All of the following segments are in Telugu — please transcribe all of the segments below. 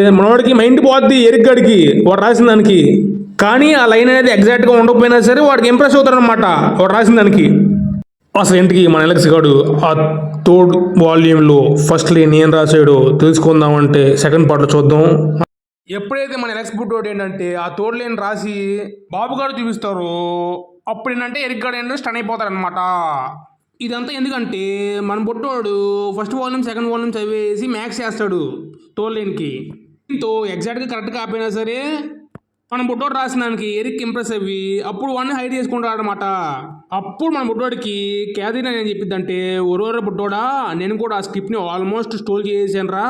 మనవాడికి మైండ్ పోద్ది ఎరిగడికి వాడు రాసిన దానికి. కానీ ఆ లైన్ అనేది ఎగ్జాక్ట్గా ఉండకపోయినా సరే వాడికి ఇంప్రెస్ అవుతారు అనమాట వాడు రాసిన దానికి. అసలు ఇంటికి మన ఎలక్స్ గాడు ఆ థర్డ్ వాల్యూమ్లో ఫస్ట్ లైన్ ఏం తెలుసుకుందాం తెలుసుకుందామంటే సెకండ్ పార్ట్లో చూద్దాం. ఎప్పుడైతే మన ఎలక్స్ బుడ్డోడు ఏంటంటే ఆ థర్డ్ లైన్ రాసి బాబు గారు చూపిస్తారు అప్పుడు ఏంటంటే ఎరిక్ ఏంటంటే స్టన్ అయిపోతాడు అనమాట ఇదంతా ఎందుకంటే మన బుడ్డోడు ఫస్ట్ వాల్యూమ్ సెకండ్ వాల్యూమ్ చదివేసి మ్యాక్స్ చేస్తాడు థర్డ్ లైన్కి దీంతో ఎగ్జాక్ట్గా కరెక్ట్ కాకపోయినా సరే మన బుడ్డోడు రాసిన దానికి ఎరిక్ ఇంప్రెస్ అయ్యి అప్పుడు వాడిని హైడ్ చేసుకుంటాడు అనమాట అప్పుడు మన బుడ్డోడికి క్యాదీనా అని చెప్పిద్దంటే ఒరోర బుడ్డోడా నేను కూడా ఆ స్క్రిప్ట్ని ఆల్మోస్ట్ స్టోర్ చేసాను రా.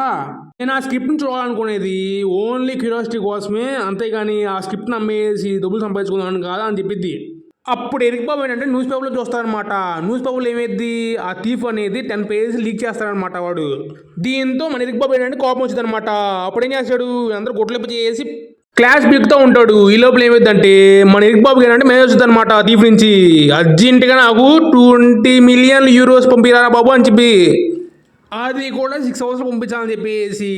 నేను ఆ స్క్రిప్ట్ని చూడాలనుకునేది ఓన్లీ క్యూరియాసిటీ కోసమే అంతేగాని ఆ స్క్రిప్ట్ని అమ్మేసి డబ్బులు సంపాదించుకున్నాను కాదా అని చెప్పిద్ది. అప్పుడు ఎరిక్ బాబు ఏంటంటే న్యూస్ పేపర్లో చూస్తారనమాట న్యూస్ పేపర్లో ఏమైద్ది? ఆ థీఫ్ అనేది టెన్ పేజెస్ లీక్ చేస్తారనమాట వాడు. దీంతో మన ఎరిక్ బాబు ఏంటంటే కోపం వచ్చిందనమాట అప్పుడు ఏం చేస్తాడు? అందరూ గుడ్లెప్ప చేసి క్లాస్ బిగుతూ ఉంటాడు. ఈ లోపల ఏమైందంటే మన ఎరిక్ బాబుకి ఏంటంటే మేనేజ్ వచ్చిందనమాట అనమాట థీఫ్ నుంచి. అర్జెంటుగా నాకు ట్వంటీ మిలియన్ యూరోస్ పంపించారా బాబు? అని చెప్పి. అది కూడా సిక్స్ అవర్స్ పంపించాలని చెప్పేసి.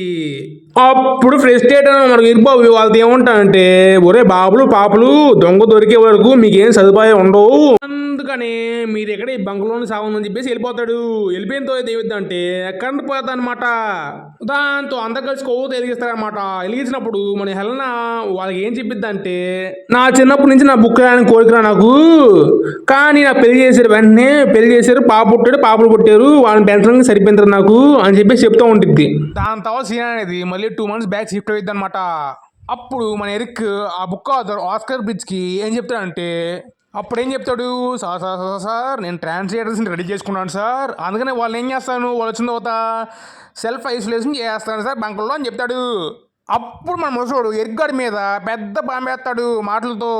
అప్పుడు ఫ్రస్ట్రేట్ అయిన మనకు ఇరుబాబు వాళ్ళతో ఏమంటానంటే ఒరే బాబులు పాపలు దొంగ దొరికే వరకు మీకేం సదుపాయం ఉండవు. అందుకని మీరు ఎక్కడ ఈ బంకులోని సాగుందని చెప్పేసి వెళ్ళిపోతాడు. వెళ్ళిపోయినతో ఏమిద్దంటే కరెంట్ పోతుంది అనమాట దాంతో అందరు కలిసి కొవ్వు వెలిగిస్తారనమాట వెలిగించినప్పుడు మన హెలన వాళ్ళకి ఏం చెప్పిద్దంటే నా చిన్నప్పటి నుంచి నా బుక్ రాయని కోరికరా నాకు. కానీ నా పెళ్ళి చేశారు వెంటనే పెళ్ళి చేశారు పాప పుట్టాడు పాపలు పుట్టారు వాళ్ళని పెంచడానికి సరిపోయింటారు నాకు అని చెప్పేసి చెప్తూ ఉంటుంది దాని తర్వాత సీన్ అనేది మళ్ళీ టూ మంత్స్ బ్యాక్ షిఫ్ట్ అయ్యింది అనమాట అప్పుడు మన ఎరిక్ ఆ బుక్ ఆథర్ ఆస్కర్ బ్రిడ్జ్కి ఏం చెప్తాడంటే అప్పుడు ఏం చెప్తాడు? సార్ సార్ సార్ సార్ నేను ట్రాన్స్లేటర్స్ని రెడీ చేసుకున్నాను సార్. అందుకనే వాళ్ళు ఏం చేస్తాను వాళ్ళు వచ్చిన తర్వాత సెల్ఫ్ ఐసోలేషన్ చేస్తాను సార్ బంకుల్లో అని చెప్తాడు. అప్పుడు మన ముసలోడు ఎరిక్ మీద పెద్ద బాంబేస్తాడు మాటలతో.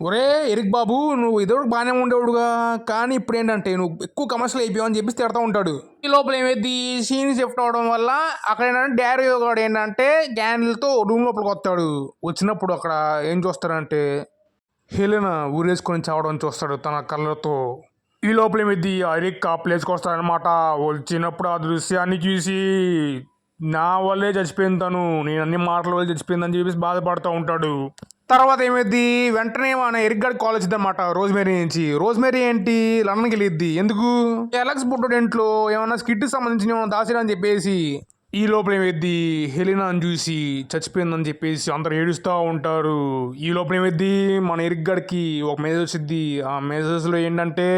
ఒరే ఎరిక్ బాబు నువ్వు ఇదో బాగానే ఉండేవాడుగా. కానీ ఇప్పుడు ఏంటంటే నువ్వు ఎక్కువ కమర్షియల్ అయిపోయావు అని చెప్పి తిడతా ఉంటాడు. ఈ లోపల ఏమైంది? సీన్ షిఫ్ట్ అవడం వల్ల అక్కడ ఏంటంటే డారీ గాడు ఏంటంటే గ్యాన్లతో రూమ్ లోపలికి వస్తాడు. వచ్చినప్పుడు అక్కడ ఏం చూస్తాడంటే హెలెన ఊరేసుకొని చావడం చూస్తాడు తన కళ్ళతో. ఈ లోపల ఏమైంది? ఎరిక్ ఆ ప్లేస్కి వస్తాడనమాట వచ్చినప్పుడు ఆ దృశ్యాన్ని చూసి నా వల్లే చచ్చిపోయింది తను నేను అన్ని మాటల వల్ల చచ్చిపోయిందని చెప్పేసి బాధపడుతూ ఉంటాడు. తర్వాత ఏమైంది వెంటనే మన ఎరిగ్గాడ్ కాల్ వచ్చింది అనమాట రోజ్మేరీ నుంచి. రోజ్మేరీ ఏంటి? లండన్కి వెళ్ళిద్ది. ఎందుకు? ఎలక్స్ పుట్టడు ఇంట్లో ఏమన్నా స్కిట్ సంబంధించిన దాసిరా అని చెప్పేసి. ఈ లోపల ఏమైద్ది? హెలినాని చూసి చచ్చిపోయిందని చెప్పేసి అందరు ఏడుస్తూ ఉంటారు. ఈ లోపల ఏమైద్ది? మన ఎరిక్ ఒక మెసేజ్ వచ్చింది ఆ మెసేజ్లో ఏంటంటే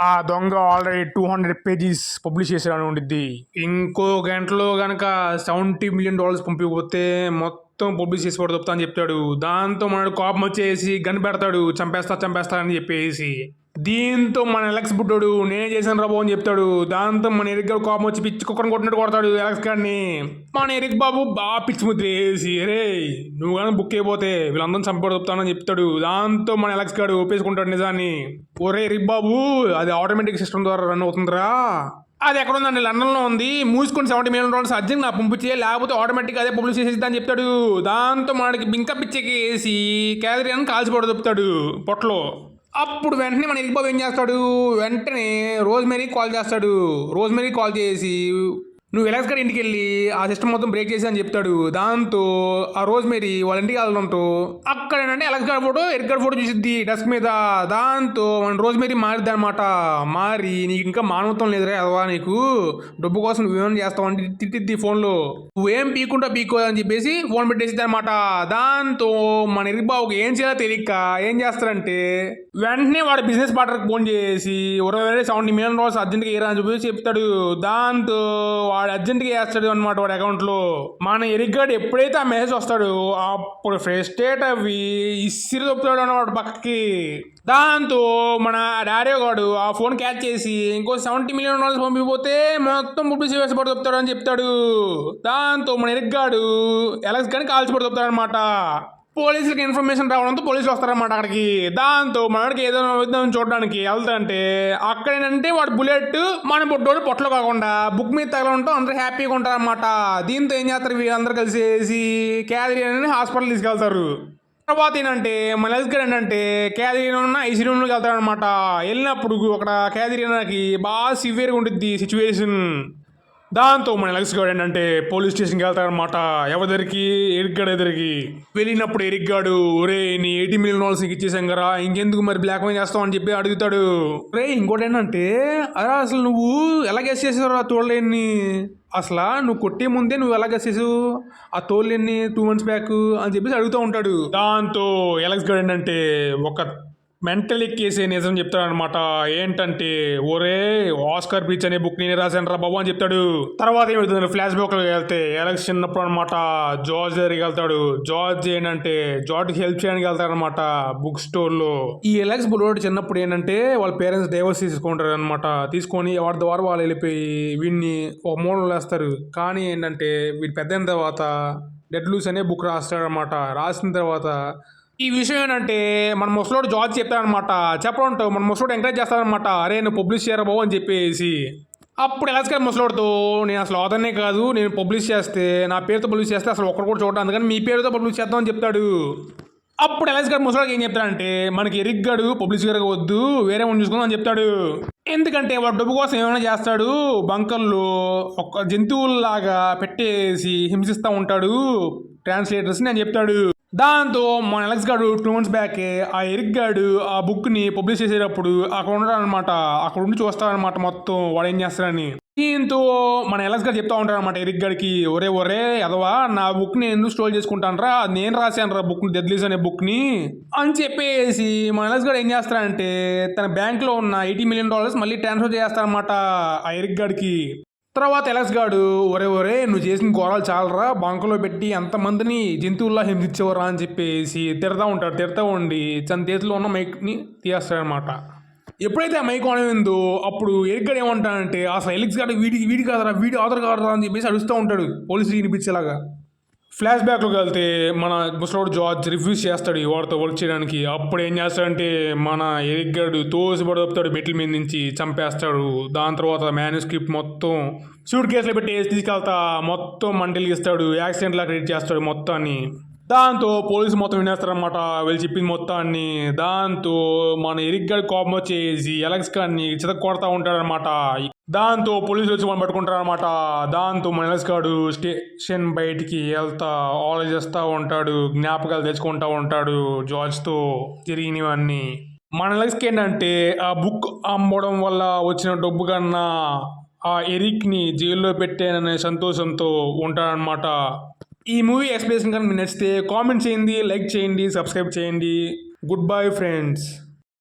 ఆ దొంగ already two hundred pages publish చేసాడని ఉండిద్ది. ఇంకో గంటలో గనక సెవెంటీ మిలియన్ డాలర్స్ పంపిపోతే మొత్తం పబ్లిష్ చేసి పడుతా అని చెప్తాడు. దాంతో మనడు కోపం వచ్చేసి గన్ పెడతాడు. చంపేస్తా చంపేస్తా అని చెప్పేసి. దీంతో మన ఎలక్స్ బుడ్డోడు నేనే చేశాను రాబో అని చెప్తాడు. దాంతో మన ఎరిక్ గారు కోపం వచ్చి పిచ్చి కుక్కను కొట్టినట్టు కొడతాడు ఎలక్స్ గారిని. మన ఎరిక్ బాబు బాగా పిచ్చి ముద్ర వేసి రే నువ్వు కానీ బుక్ అయిపోతే వీళ్ళందరం చంపబడి చెప్తానని చెప్తాడు. దాంతో మన ఎలక్స్ గారు ఒప్పేసుకుంటాడు నిజాన్ని. ఒరే ఎరిక్ బాబు అది ఆటోమేటిక్ సిస్టమ్ ద్వారా రన్ అవుతుందిరా. అది ఎక్కడ ఉందండి లండన్లో ఉంది. మూసుకొని సెవెంటీ మిలియన్ డాలర్స్ అర్జెంట్ నా పంపించే లేకపోతే ఆటోమేటిక్గా అదే పబ్లిష్ చేసేద్దని అని చెప్తాడు. దాంతో మనకి బింక పిచ్చెకి వేసి క్యాదరియాన్ని కాల్చిపోవడం చెప్తాడు పొట్టలో. అప్పుడు వెంటనే మన ఎరిక్ ఏం చేస్తాడు? వెంటనే రోజ్మేరీ కాల్ చేస్తాడు. రోజ్మేరీ కాల్ చేసి నువ్వు ఎలక్స్ గారి ఇంటికి వెళ్ళి ఆ సిస్టమ్ మొత్తం బ్రేక్ చేసి అని చెప్తాడు. దాంతో ఆ రోజు మేరీ వాళ్ళ ఇంటికి వెళ్ళడంతో అక్కడ ఏంటంటే ఎలక్స్ గారి ఫోటో ఎరిక్ గారి ఫోటో చూసిద్ది డెస్క్ మీద. దాంతో మన రోజ్ మేరీ మారిద్ది అనమాట మారి నీకు ఇంకా మానవత్వం లేదురా అదవా నీకు. డబ్బు కోసం నువ్వేమైనా చేస్తావు అంటే తిట్టిద్ది ఫోన్లో. నువ్వేం పీకుంటా పీకో అని చెప్పేసి ఫోన్ పెట్టేసిద్ది అనమాట దాంతో మన ఎరిక్ బాబుకి ఏం చేయాలో తెలియక ఏం చేస్తారంటే వెంటనే వాడు బిజినెస్ పార్ట్నర్కి ఫోన్ చేసి ఇరవై సెవెంటీ మిలియన్ డాలర్స్ అర్జెంట్గా ఏరా అని చెప్పేసి చెప్తాడు. దాంతో వాడు అర్జెంట్గా వేస్తాడు అనమాట వాడి అకౌంట్లో. మన ఎరిగ్గాడు ఎప్పుడైతే ఆ మెసేజ్ వస్తాడు అప్పుడు ఫ్రెస్టేట్ అవి ఇసిరి తొప్పుతాడు అనమాట పక్కకి. దాంతో మన డారియో గాడు ఆ ఫోన్ క్యాచ్ చేసి ఇంకో సెవెంటీ మిలియన్ డాలర్స్ పంపిపోతే మొత్తం పబ్లిసిటీ వేసపడి చెప్తాడు అని చెప్తాడు. దాంతో మన ఎరిగ్గాడు ఎలక్స్ కానీ కాల్చిపడి చెప్తాడు అనమాట పోలీసులకి ఇన్ఫర్మేషన్ రావడంతో పోలీసులు వస్తారన్నమాట అక్కడికి. దాంతో మనకి ఏదో అవుతుందని చూడడానికి వెళ్తాంటే అక్కడ ఏంటంటే వాడు బుల్లెట్ మన బొడ్డోడు పొట్టలు కాకుండా బుక్ మీద తగలంటూ అందరూ హ్యాపీగా ఉంటారన్నమాట. దీంతో ఏం చేస్తారు వీళ్ళందరూ కలిసేసి క్యాదరీని హాస్పిటల్ తీసుకెళ్తారు. తర్వాత ఏంటంటే మన హెల్త్ ఏంటంటే క్యాదరీన్ ఉన్న ఐసీ రూమ్లోకి వెళ్తారనమాట వెళ్ళినప్పుడు అక్కడ క్యాదరీనాకి బాగా సివియర్గా ఉంటుంది సిచ్యువేషన్. దాంతో మన ఎలక్స్ గాడు ఏంటంటే పోలీస్ స్టేషన్కి వెళ్తారనమాట ఎవరి దొరికి ఎరిక్ ఎదురికి. వెళ్ళినప్పుడు ఎరిగ్గాడు ఒరే నీ ఎయిటీ మిలియన్ డాలర్స్ నీకు ఇచ్చేసాం కదా ఇంకెందుకు మరి బ్లాక్ మెయిల్ చేస్తావు? అని చెప్పి అడుగుతాడు. రే ఇంకోటి ఏంటంటే అరే అసలు నువ్వు ఎలా గెస్ చేసావు ఆ తోడలేని అసలు నువ్వు కొట్టే ముందే నువ్వు ఎలా గెస్ ఆ తోళ్ళని టూ మంత్స్ బ్యాక్ అని చెప్పేసి అడుగుతూ ఉంటాడు. దాంతో ఎలక్స్ గాడు ఏంటంటే ఒక మెంటల్ ఎక్కేసే నిజం చెప్తాడనమాట ఏంటంటే ఒరే ఆస్కర్ బీచ్ అనే బుక్ నేనే రాశాను రా బాబు అని చెప్తాడు. తర్వాత ఏమవుతుంది ఫ్లాష్ బ్యాక్ వెళ్తే ఎలక్స్ చిన్నప్పుడు అనమాట జార్జ్ దగ్గరికి వెళ్తాడు. జార్జ్ ఏంటంటే జార్జ్ హెల్ప్ చేయడానికి వెళ్తాడనమాట బుక్ స్టోర్లో ఈ ఎలక్స్ బుల్లోడ్ చిన్నప్పుడు ఏంటంటే వాళ్ళ పేరెంట్స్ డైవర్స్ తీసుకుంటారు అనమాట తీసుకొని వాడి ద్వారా వాళ్ళు వెళ్ళిపోయి వీడిని ఒక మూలలో వేస్తారు. కానీ ఏంటంటే వీడు పెద్ద తర్వాత డెడ్ లూస్ అనే బుక్ రాస్తాడనమాట రాసిన తర్వాత ఈ విషయం ఏంటంటే మన ముసలోడు జాబ్ చెప్తాడనమాట చెప్పడంతో మన ముసలోడు ఎంకరేజ్ చేస్తాడనమాట. అరే నువ్వు పబ్లిష్ చేయరా బాబు అని చెప్పేసి. అప్పుడు ఎలాస్కర్ ముసలోడుతో నేను అసలు అవుతానే కాదు నేను పబ్లిష్ చేస్తే నా పేరుతో పబ్లిష్ చేస్తే అసలు ఒక్కరు కూడా చూడటం అందుకని మీ పేరుతో పబ్లిష్ చేద్దామని చెప్తాడు. అప్పుడు ఎలాస్కర్ ముసలోడికి ఏం చెప్తాడంటే మనకి ఎరిగ్గాడు పబ్లిష్ గారు వద్దు వేరే వన్ చూసుకుందాం అని చెప్తాడు. ఎందుకంటే వాడు డబ్బు కోసం ఏమైనా చేస్తాడు బంకల్లో ఒక జంతువుల్లాగా పెట్టేసి హింసిస్తూ ఉంటాడు. ట్రాన్స్లేటర్స్ని అని చెప్తాడు. దాంతో మన ఎలక్స్ గాడు టూ మంత్స్ బ్యాక్ ఆ ఎరిక్ గాడు ఆ బుక్ని పబ్లిష్ చేసేటప్పుడు అక్కడ ఉంటాడనమాట అక్కడ ఉండి చూస్తాడనమాట మొత్తం వాడు ఏం చేస్తాడని దీంతో మన ఎలక్స్ గారు చెప్తా ఉంటాడనమాట ఎరిక్ గారికి ఒరే ఒరే అదవా నా బుక్ని ఎందుకు స్టోర్ చేసుకుంటానరా? అది నేను రాశాను రా బుక్ని అనే బుక్ని అని చెప్పేసి మన ఎలక్స్ గారు ఏం చేస్తాడంటే తన బ్యాంక్లో ఉన్న ఎయిటీ మిలియన్ డాలర్స్ మళ్ళీ ట్రాన్స్ఫర్ చేస్తాడనమాట ఆ ఎరిక్ గారికి తర్వాత ఎలక్స్ గాడు ఒరే ఒరే నువ్వు చేసిన ఘోరాలు చాలరా బంకలో పెట్టి ఎంతమందిని జంతువుల్లా హింసించేవరా అని చెప్పేసి తిడతా ఉంటాడు తిడతా ఉండి తన చేతిలో ఉన్న మైక్ని తీస్తాడనమాట ఎప్పుడైతే ఆ మైక్ అనిందో అప్పుడు ఎరిక్ ఏమంటాడంటే అసలు ఎలిక్స్ గాడు వీడికి వీడి కాదరా వీడి ఆధార్ కాదరా అని చెప్పేసి అడుస్తూ ఉంటాడు పోలీసులు వినిపించేలాగా. ఫ్లాష్ బ్యాక్లోకి వెళ్తే మన ముసలోడు జార్జ్ రిఫ్యూజ్ చేస్తాడు ఈ వాడితో వర్క్ చేయడానికి. అప్పుడు ఏం చేస్తాడంటే మన ఎరిక్ గడు తోసి పడుతాడు మీద నుంచి చంపేస్తాడు. దాని తర్వాత మ్యాన్స్క్రిప్ట్ మొత్తం సూట్ కేసులో పెట్టి వేసి తీసుకెళ్తా మొత్తం మంటలు ఇస్తాడు యాక్సిడెంట్లా క్రియేట్ చేస్తాడు మొత్తాన్ని. దాంతో పోలీసు మొత్తం వినేస్తారనమాట వీళ్ళు చెప్పింది మొత్తాన్ని. దాంతో మన ఎరిక్ గడి కోపం వచ్చేసి ఎలక్స్ గారిని చితక కొడతా ఉంటాడనమాట దాంతో పోలీసులు వచ్చి మనం పట్టుకుంటారనమాట దాంతో మన గాడు స్టేషన్ బయటికి వెళ్తా ఆలోచిస్తూ ఉంటాడు జ్ఞాపకాలు తెచ్చుకుంటా ఉంటాడు జార్జ్తో జరిగినవన్నీ మన లైఫ్కి ఏంటంటే ఆ బుక్ అమ్మడం వల్ల వచ్చిన డబ్బు కన్నా ఆ ఎరిక్ని జైల్లో పెట్టాననే సంతోషంతో ఉంటాడనమాట ఈ మూవీ ఎక్స్ప్రెషన్ కనుక మీకు నచ్చితే కామెంట్ చేయండి లైక్ చేయండి సబ్స్క్రైబ్ చేయండి. Goodbye friends.